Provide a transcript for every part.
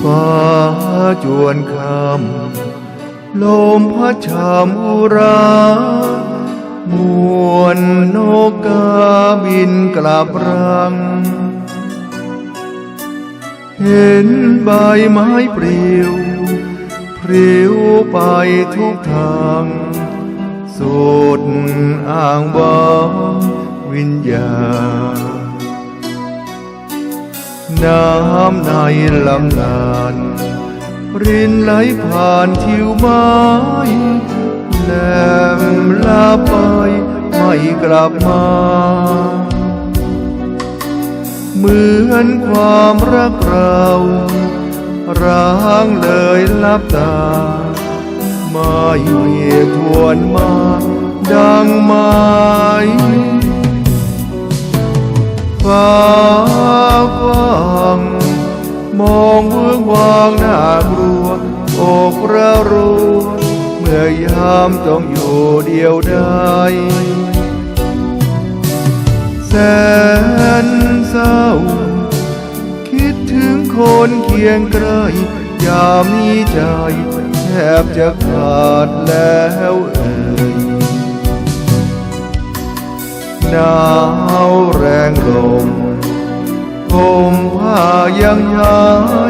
ฟ้าจวนคำลมพัดชามอุรามวนนกกาบินกลับรัง เห็นใบไม้ปลิวพริ้วไปทุกทางสุดอ่างบางวิญญาณ น้ำในลำนานรินไหลผ่านทิวไม้แหลมลาไปไม่กลับมา เหมือนความรักเราร้างเลยลับตาไม่ทวนมาดังไม้ฟ้า อกระรัวเมื่อยามต้องอยู่เดียวได้แสนเศร้า คิดถึงคนเคียงไกลยามนี้ใจแทบจะขาดแล้วเอ่ยหนาวแรงลมผมผ้ายังหา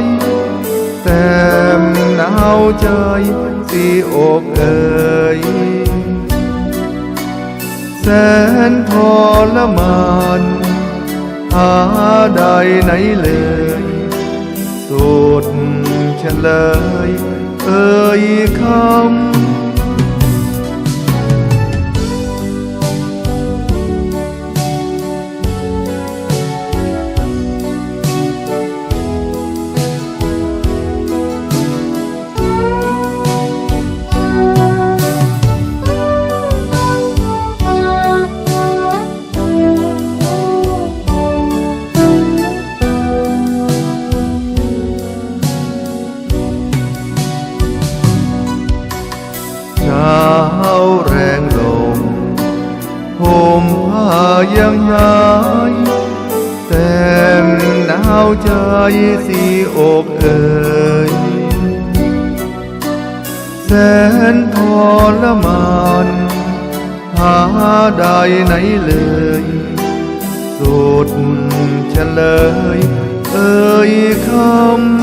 ยแต่หนาว ใจสีอกเอ่ยแสนทรมานหาใดไหนเลยสุดเฉลยเอ่ยคำาวแรงลมผมผ้ายังหายแต่หนาวใจสีอกเอ่ยแสนทรมานหาใดไหนเลยสุดเฉลย เอ่ยคำ